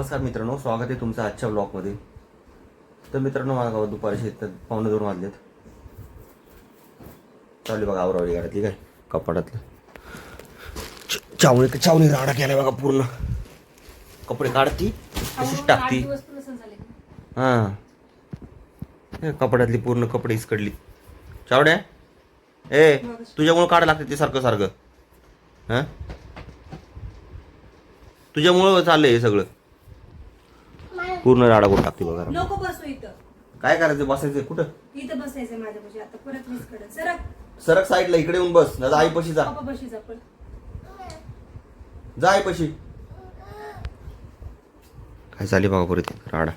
नमस्कार मित्रांनो स्वागत आहे तुमचं आजच्या ब्लॉगमध्ये तर मित्रांनो मला गावात दुपारी शेतात पावणे दोन वाजलेत. चालू बघा आवरावरी गाड्यातली काय? कपाटातलं. च- चावळी चावळी राडा केलाय बघा पूर्ण. कपडे काढती तशीच टाकती. हां. हे कपड्यातली पूर्ण कपडे इसकडली. चावड्या? ए तुझ्यामुळं काढा लागते ते सारखं सारखं. हां? तुझ्यामुळं चाललंय हे सगळं. पूर्ण राडा करून टाकते बघा. नको बसू इथं. काय करायचं? बसायचं कुठं? इथं बसायचं माझ्यापाशी आता परत मीच कडे सरक. सरक साईडला इकडे येऊन बस ना आई पशी जा. पप्पा बशी जा पण जा आई पशी. काय चालली बघा परत राडा.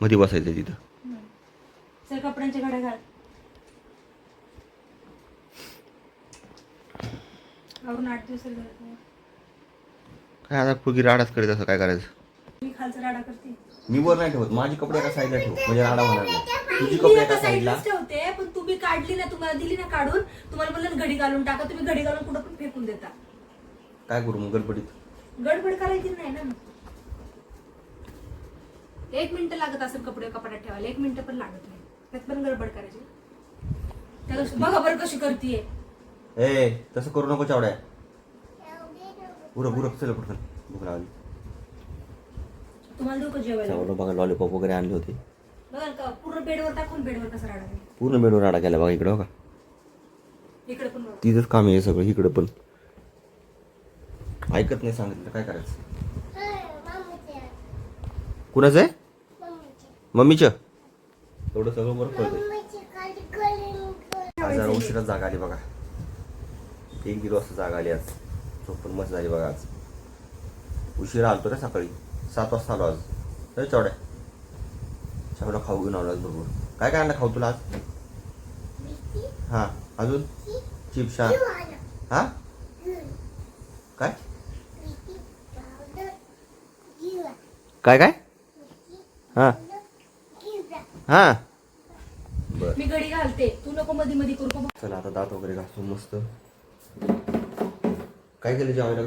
मध्ये बसायचं तिथं. सर कपड्यांच्या घड्या घाल. आवरून आठ दिवस झाले घरात नाही. काय आता पुगी राडाच करीत असं काय करायचं? खालचा राडा करते. मी वर नाही ठेवत माझी कपडे एका साईडला ठेव म्हणजे राडा होणार नाही. तुझी कपडे एका साईडला ठेवते पण तुम्ही काढली ना तुम्हाला दिली ना काढून तुम्हाला म्हणलं घडी घालून टाका तुम्ही घडी घालून कुठं पण फेकून देता. काय करू मग गडबडीत? गडबड करायची नाही ना. एक मिनिट लागत असेल कपडे कपड्यात ठेवायला एक मिनिट पण लागत नाही. त्यात पण गडबड करायची. त्या बघा बरं कशी करतीये. ए तसं करू नको चावड्या. पुरं पुरं चल पुढं भूक लागली. तुम्हाला जेवायला बघा लॉलीपॉप वगैरे आणले होते. का पूर्ण बेडवर टाकून बेडवर कसा राडा आहे. पूर्ण बेडवर राडा केला बघा इकडं बघा. इकडे पण बघा. तिथंच काम आहे सगळं इकडं पण. ऐकत नाही सांगितलं काय करायचं? कुणाचं आहे? मम्मीचं. एवढं सगळं बरं कळतंय. आज जरा उशिरा जागा आली बघा. एक दीड वाजता जागा आली आज. झोप पण मस्त झाली बघा आज. उशिरा आलतो रे सकाळी. सात वाजता आलो आज. चवड्या. चवडा खाऊ घेऊन आलो आज बरोबर. काय काय आणलं खाऊ तुला आज? हां अजून? चिप्स हा. हा? काय? काय काय? हां. हां. बर. मी घडी घालते. तू नको मध्ये मध्ये करू. का चला आता दात वगैरे घासून मस्त. काय केलं जेवायला?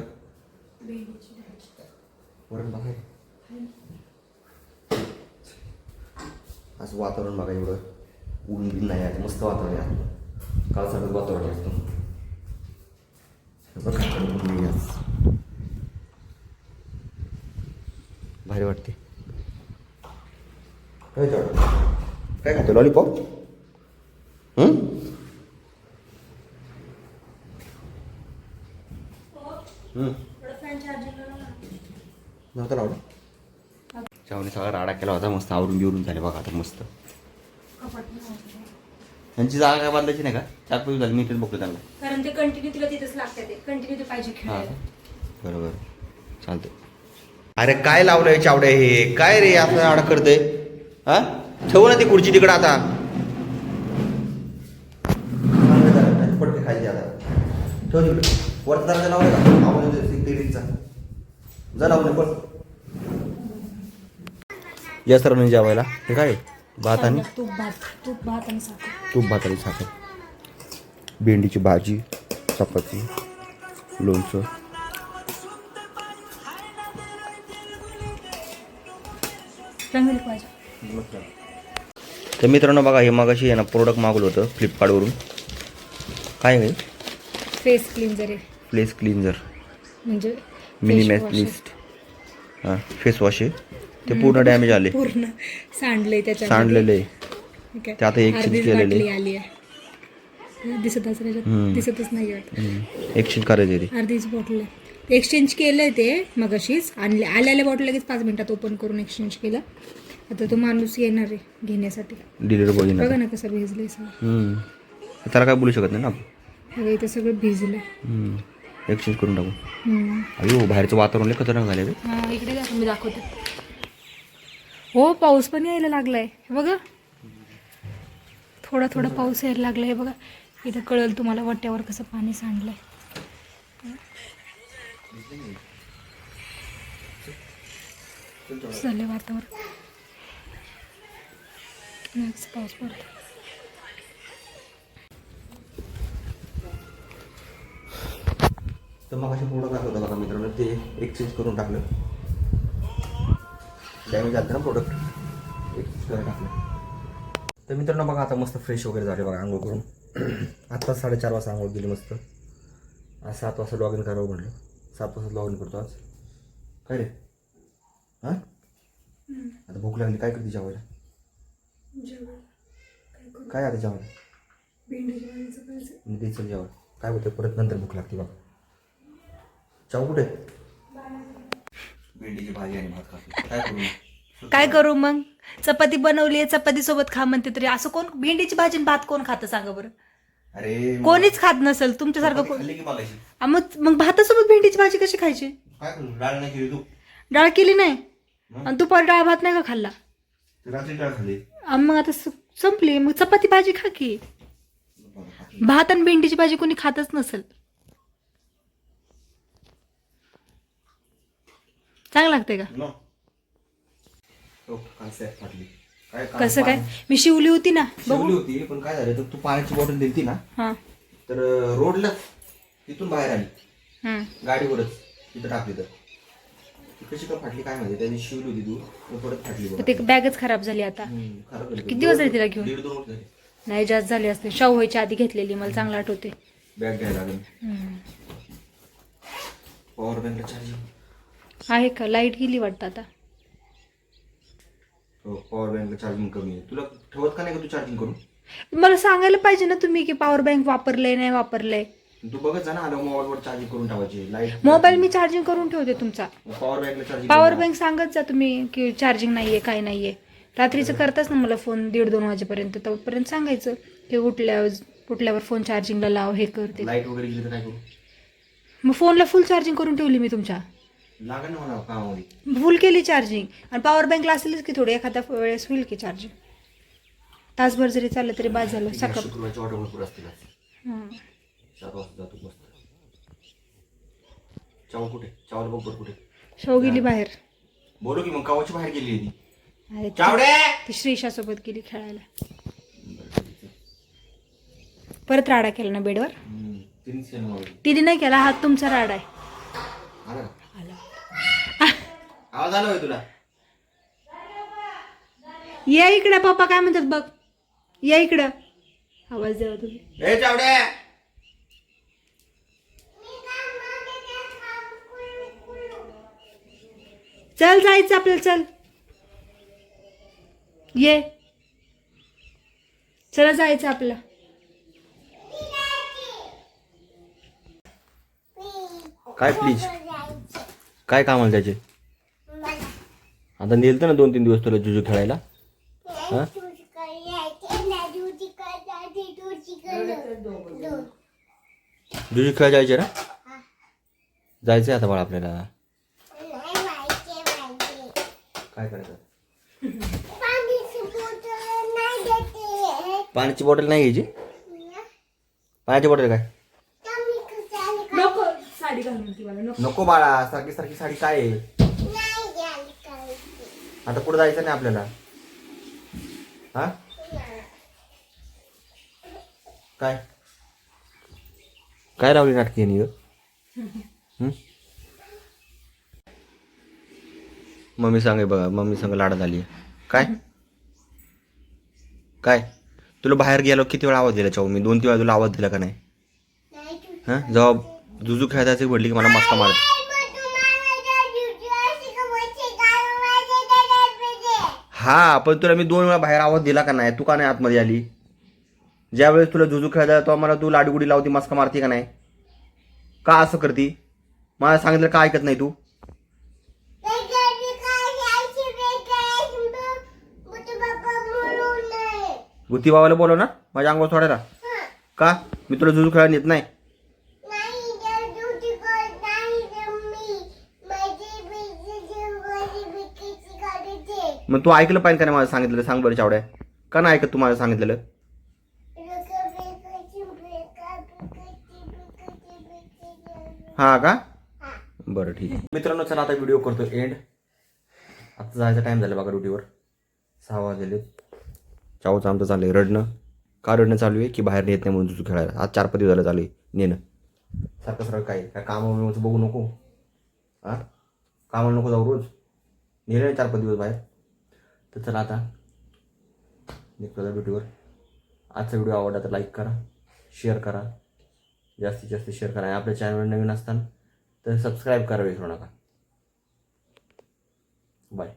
वरण बघाय असं वातावरण बघा एवढं. ऊन बिन नाही आहे मस्त वातावरण आहे. काल सगळं वातावरण बघा, आज. भारी वाटते. काय? काय खातो? लॉलीपॉप नव्हतं लावलं चावणी सगळा राडा केला होता मस्त आवरून बिवरून झाले बघा आता मस्त. त्यांची जागा काय बांधायची नाही का? चार पाच झाली मी इथेच बघतो त्यांना. कारण ते कंटिन्यू तिला तिथेच लागते ते. कंटिन्यू ते पाहिजे हा. खेळायला. बरोबर. चालतंय. अरे काय लावलंय चावड्या हे? काय रे असं आडा करतंय? हा? ठेवू ना ती खुर्ची तिकडं आता. पटके खायची आता ठेव तिकडे वरचा दरवाजा लावलाय का आवाज येतोय जा. लावून पण या सरांनी जेवायला. हे काय? भात आणि? तूप भात. तूप भात आणि साखर. तूप भात आणि साखर. भेंडीची भाजी चपाती लोणचं. पाहिजे. तर मित्रांनो बघा हे मगाशी आहे ना प्रोडक्ट मागवलं होतं फ्लिपकार्टवरून काय आहे फेस क्लिन्झर आहे. प्लेस क्लिन्झर म्हणजे मिनी face मॅच wash आहे. लिस्ट हां फेस वॉश आहे. ते पूर्ण डॅमेज आले. पूर्ण सांडलंय त्याच्या सांडलेले. आहे. ते आता exchange केलेले. आली आहे. दिसतच त्याच्यात हम्म. दिसतच नाही एक्सचेंज करायचे ते अर्धीच बॉटल आहे. एक्सचेंज केलंय ते मगाशीच. आणले आलेल्या बॉटल लगेच पाच मिनिटात ओपन करून एक्सचेंज केलं. आता तो माणूस येणार आहे घेण्यासाठी. डिलिव्हरी बॉय बघा ना कसं भिजलंय सगळं. त्याला काय बोलू शकत नाही ना आपण? इथं सगळं भिजलंय. एक्सचेंज करून टाकू. अयो बाहेरचं वातावरण खतरनाक झाले हा इकडे मी दाखवते. हो पाऊस पण यायला लागलाय. हे बघा. थोडा थोडा पाऊस यायला लागलाय आहे बघा. इथं कळल तुम्हाला वट्यावर कसं पाणी सांडलंय. झालं वातावरण. नेक्स्ट पाऊस पडतो तर मग असे प्रोडक्ट दाखवता बघा मित्रांनो ते एक्सचेंज करून टाकलं. डॅमेज झालं ना प्रोडक्ट करून टाकलं. तर मित्रांनो बघा आता मस्त फ्रेश वगैरे झाले बघा आंघोळ करून. आत्ता साडेचार वाजता आंघोळ केली मस्त. आज सात वाजता लॉग इन करावं म्हटलं सात वाजता लॉग इन करतो आज. काय रे? हां? आता भूक लागली काय करते जेवायला? काय आता जेवायला? तेच जेवण काय होतं परत नंतर भूक लागते बघा. चाव कुठे? भेंडीची भाजी आणि भात खातो. काय करू? काय करू मग? चपाती बनवली आहे चपाती सोबत खा म्हणते तरी. असं कोण भेंडीची भाजी आणि भात कोण खातं सांगा बरं? अरे मग कोणीच खात नसेल तुमच्यासारखं चपाती कोण? खाल्ली की मागायची? आ, मग मग भातासोबत भेंडीची भाजी कशी खायची? काय करू? डाळ नाही केली तू. डाळ केली नाही? मग? आणि दुपारी डाळ भात नाही का खाल्ला? तू रात्री डाळ खाल्ली. आ, मग आता स- संपली. मग चपाती भाजी खा की. भात आणि भेंडीची भाजी कोणी खातच नसेल. चांगलं लागते का? कसं काय? मी शिवली होती ना शिवली होती पण काय झालं तर तू पाण्याची बॉटल दिलती ना हा. तर रोडला तिथून बाहेर आली. हम्म. गाडीवरच तिथं टाकली तर. ती कशी का फाटली काय माहिती त्याने शिवली होती तू परत फाटली तर बघा. ते बॅगच खराब झाली आता. हम्म, खराब झाली. किती दिवस झाले तिला घेऊन? दीड दोन वर्ष झाले. नाही जास्त झाली असते. शाहू व्हायच्या आधी घेतलेली मला चांगलं आठवते बॅग घ्यायला लागेल. हम्म. पॉवर बँकला चार्जिंग आहे का? लाइट गेली वाटतं आता. पॉवर बँकला चार्जिंग कमी आहे. तुला ठेवत का नाही का तू चार्जिंग करून? मला सांगायला पाहिजे ना तुम्ही की पॉवर बँक वापरलंय नाही वापरलंय. तू बघत जा ना आलं मोबाईलवर चार्जिंग करून ठेवायची. लाइट मोबाईल मी चार्जिंग करून ठेवते तुमचा. पॉवर बँकला चार्जिंग पॉवर बँक सांगत जा तुम्ही की चार्जिंग नाहीये काय नाहीये. रात्रीचं करताच ना मला फोन दीड दोन वाजेपर्यंत. तोपर्यंत सांगायचं की उठल्या उठल्यावर फोन चार्जिंगला लाव हे करते लाइट वगैरे गेली तर काय करू? मग फोनला फुल चार्जिंग करून ठेवली मी तुमच्या. मला कामामध्ये फुल केली चार्जिंग आणि पॉवर बँकला असेलच की थोडी एखाद्या वेळेस होईल की चार्जिंग तासभर जरी चाललं तरी बाद झालं सकाळ शुक्रवारची ऑर्डर भरपूर असतील आज. हं. चार वाजता जातो मस्त. चावल कुठे? चावल बघ बरं कुठे? शाहू गेली बाहेर. बोलू की मग कावाची बाहेर गेली ती. अरे ती- चावडे! ती श्रीषासोबत गेली खेळायला. परत राडा केला ना बेडवर? तीन सेन मावली. तिने नाही केला हा तुमचा राडा आहे. आला का? होय तुला? या इकडं पप्पा काय म्हणतात बघ. या इकडं. आवाज द्यावा तुम्ही. ए चावडे चल जायचं आपल्याला चल. ये. चला जायचं आपलं काय प्लीज काय काम आलं त्याचे आता नेलतं ना दोन तीन दिवस तुला जुजू खेळायला? हा? जुजू खेळायला जायचे ना? जायचंय आता बाळा आपल्याला. काय करायचं? पाण्याची बॉटल नाही घ्यायची? पाण्याची बॉटल काय? नको बाळा सारखी सारखी साडी काय आहे? आता पुढे जायचं नाही आपल्याला? हा? काय? काय लावली नाटकी यांनी? मम्मी सांगे बघा मम्मी सांग लाडा झाली. काय? काय? तुला बाहेर गेलो किती वेळा आवाज दिला चाऊ? मी दोन तीन वेळा तुला आवाज दिला का नाही? हा? जेव्हा जुजू खेळायचं म्हटली की मला मस्का मारत. हा पण तुला मी दोन वेळा बाहेर आवाज दिला का नाही? तू का नाही आतमध्ये आली? ज्यावेळेस तुला जुजू खेळायला तो मला तू लाडगुडी लावती मस्का मारती का नाही? का असं करती? मला सांगितलं का ऐकत नाही तू? गुत्ती बाबाला बोलव ना माझ्या अंगावर सोडायला. का? मी तुला जुजू खेळायला नेत नाही. मग तू ऐकलं पाहिजे का नाही माझं सांगितलेलं? सांग बरं चावड्या. का नाही ऐकत तू माझं सांगितलेलं? हा का? बरं ठीक आहे. मित्रांनो चला आता व्हिडिओ करतो एंड आता जायचा टाईम झाला बघा ड्युटीवर सहा वाजले. चावचं आमचं चाललंय रडणं. का रडणं चालू आहे? की बाहेर नेत नाही म्हणून तुझं खेळायला. आज चार पाच दिवस झालं चालू आहे नेणं. सारखं सारखं काय? काय कामं बिमाचं बघू नको. हां? कामाला नको जाऊ रोज. नेलं चार पाच दिवस बाहेर. तर चला आता निघतो व्हिडिओवर. आजचा व्हिडिओ आवडला तर लाईक करा शेअर करा जास्तीत जास्त शेअर करा. आणि आपल्या चॅनलवर नवीन असताना तर सबस्क्राईब करा विसरू नका. बाय